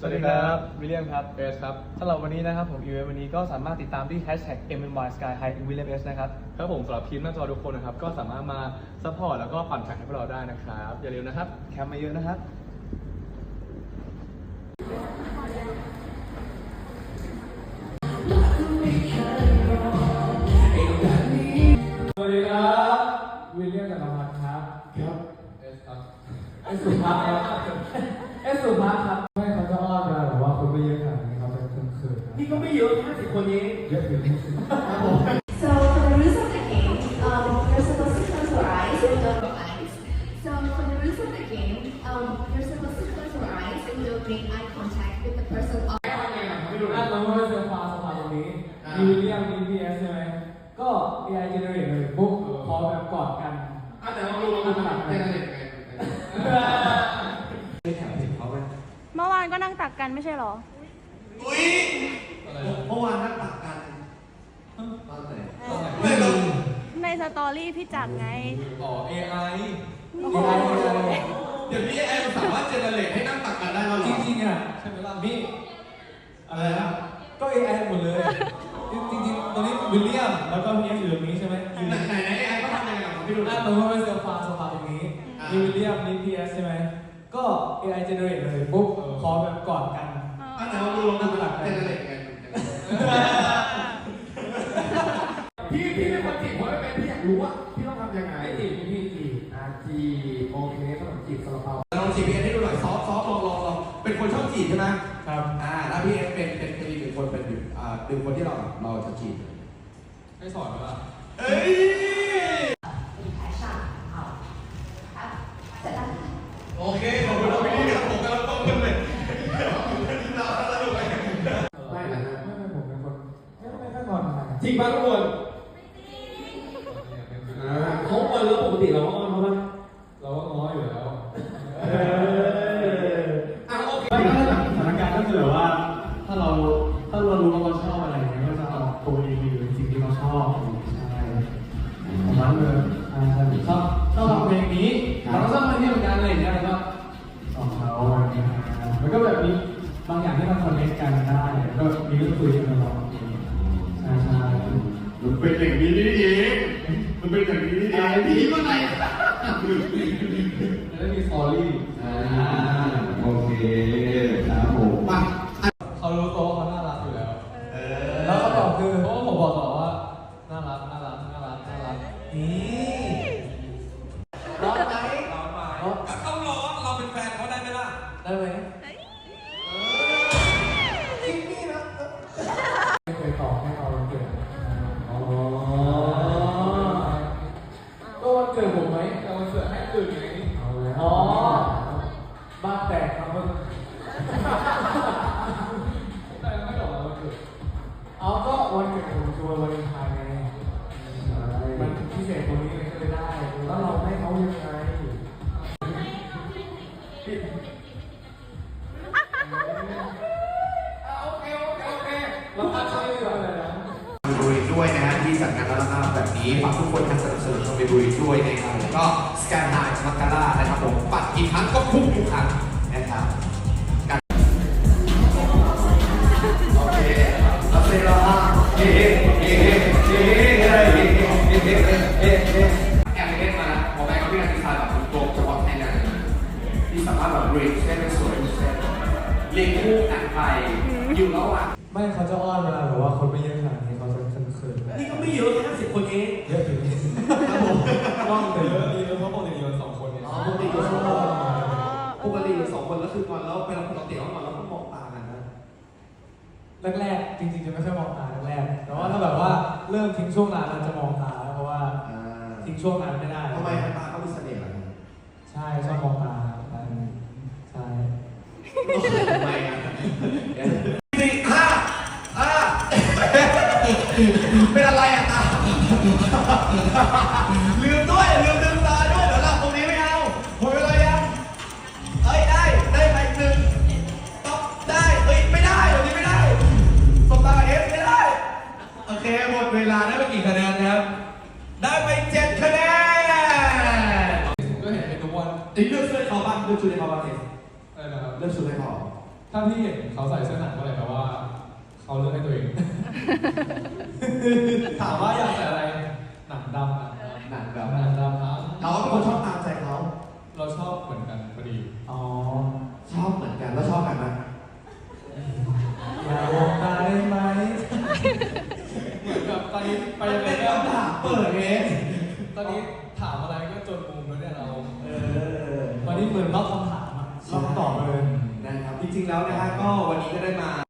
สวัสดีครับวิลเลียมครับเอสครับสำหรับวันนี้นะครับผมอีเวนต์วันนี้ก็สามารถติดตามที่ hashtag m n y sky high william s นะครับครับผมสำหรับทีมหน้าจอทุกคนนะครับก็สามารถมาซัพพอร์ตแล้วก็ปั่นแข่งให้พวกเราได้นะครับอย่าลืมนะครับแคมป์มาเยอะนะครับสวัสดีครับวิลเลียมจักรพันธ์ครับครับเอสครับเอสสุภาพครับเอสสุภาพครับ นๆครับนี่ก็ไม่เยอะห้าสิบคนเองเยอะอยู่ที่สุด So for the rules of the game, um, you're supposed to close your eyes and don't your eyes. So for the rules of the game, um, you're supposed to close your eyes and don't make eye contact with the person on อะเราไม่เซอร์ฟาสภาตรงนี้มีวิลเลียมมีพีเอสใช่ไหมก็ AI generate เลยปุ๊บพอแบบกอดกันอะแต่ว่าเราเราจะแบบเต้นอะไรกันเมื่อวานก็นั่งตักกันไม่ใช่เหรอ อุ้ยเมื่อวานนั่งตักกันตอนไหนไม่รู้ในสตอรี่พี่จักรไง อ๋อ AI เดี๋ยวนี้ไอ้สามารถเจเนเรตให้นั่งตักกันได้แล้วเหรจอริงๆอะใช่ไหมล่ะพี่ อะไรนะก็ AI หมดเลย จริงๆ ตอนนี้วิลเลียม แล้วก็พีเอสอยู่ตรงนี้ใช่ไหมอยู่ไหนไหนไหนไอ้ก็ทำยังไงกับพี่ดูอะเราไม่เซอร์ฟาสภาตรงนี้มีวิลเลียมมีพีเอสใช่ไหมก็ AI generate เลยปุ๊บพอแบบกอดกัน อะแต่ว่าดูลงดูหลักเจเนเรตไงพี่พี่เป็นคนจีบเพราะไม่เป็นพี่อยากรู้ว่าพี่ต้องทำยังไงไอ้จีพี่จีอาจีโอเคขนมจีบซาลาเปาลองจีบพี่เอให้ดูหน่อยซอฟซอฟลองลองลองเป็นคนชอบจีบใช่ไหมครับอ่าแล้วพี่เอเป็นเป็นเป็นอีกหนึ่งคนเป็นอ่าหนึ่งคนที่เราเราจะจีบให้สอนไหมล่ะเอ้ย จริงป่ะทุกคนเขาเปิดแล้วปกติเราก็อ้อนเขาป่ะเราก็ง้ออยู่แล้วอะโอเคไม่ถ้าจากสถานการณ์ก็คือแบบว่า ถ้าเราถ้าเรารู้ว่าเราชอบอะไรอย่างเงี้ยก็จะเอาตัวเองไปอยู่ในสิ่งที่เราชอบใช่ประมาณเลยใช่ใช่ชอบชอบฟังเพลงนี้เราก็ชอบเพลงนี้เหมือนกันอะไรอย่างเงี้ยแล้วก็สองเขาอะไรอย่างเงี้ยมันก็แบบมีบางอย่างที่มันคอนเนคกันได้ก็มีเรื่องคุยกันตลอด นี่เองพี่ว่าไงจะได้มีสตอรี่อ่าโอเคครับผมมาเขารู้ตัวว่าเขาน่ารักอยู่แล้วเอแล้วอเขาตอบคือเพราะว่าผมบอกต่อว่า น่ารัก น่ารัก น่ารัก น่ารักนี่ บุรีด้วยนะฮะที่จัดงานแล้วนะครับแบบนี้ฝากทุกคนมาสนับสนุนชลบุรีด้วยนะครับแล้วก็สแกนไลน์มักกาล่านะครับผมปัดกี่ครั้งก็พุ่งทุกครั้งนะครับโอเคเอาเซราฮะเฮ้เฮ้เฮ้เฮ้เฮ้เฮ้เฮ้เฮ้ ไม่เขาจะอ้อนเวลาแบบว่าคนไม่เยอะขนาดนี้เขาจะเขินๆนี่ก็ไม่เยอะห้าสิบคนเองเยอะอยู่นี่ครับผมอ้อนแต่เยอะดีแล้วเพราะปกติมีกันสองคนเนี่ยปกติอยู่สองคนปกติอยู่สองคนแล้วคืองอนแล้วเวลาปกติเขางอนแล้วก็มองตากันนะแรกๆจริง ๆจะไม่ค่อยมองตาแรกๆแต่ว่าถ้าแบบว่าเริ่มทิ้งช่วงนานเราจะมองตาแล้วเพราะว่าอ่าทิ้งช่วงนานไม่ได้ทำไมตาเขามีเสน่ห์อะไรใช่ชอบมองตาใช่ทำไมอะ ลืมด้วย ลืมลืมตาด้วยเดี๋ยวหลับตรงนี้ไม่เอาหมดเวลายังเอ้ยได้ได้ไหมหนึ่งต้องได้เอ้ยไม่ได้แบบนี้ไม่ได้สบตาเอฟไม่ได้ โอเคหมดเวลาได้ไปกี่คะแนนครับ ได้ไปเจ็ดคะแนนก็เห็นเป็นทุกวันไอ้เลือกชุดให้เขาบ้างเลือกชุดให้เขาบ้างสิอะไรนะครับ เลือกชุดให้เขาถ้าพี่เห็นเขาใส่เสื้อหนังก็เลยแปลว่า เขาเลือกให้ตัวเอง ถามว่าอยากใส่อะไร หนังดำหนังดำ หนังดำ หนังดำครับ เราเป็นคนชอบตามใจเขา เราชอบเหมือนกันพอดี อ๋อ ชอบเหมือนกันแล้วชอบกันไหม อยากบอกได้ไหม เหมือ นกับตอนนี้ไปมันยังไงเป็นก็คำถามเปิดเองตอนนี้ถามอะไรก็จนมุมแล้วเนี่ยเรา เออวันนี้เหมือนรอบคำถามอะรอบคำตอบเลยนะครับจริงๆแล้วนะฮะก็วันนี้ก็ได้มา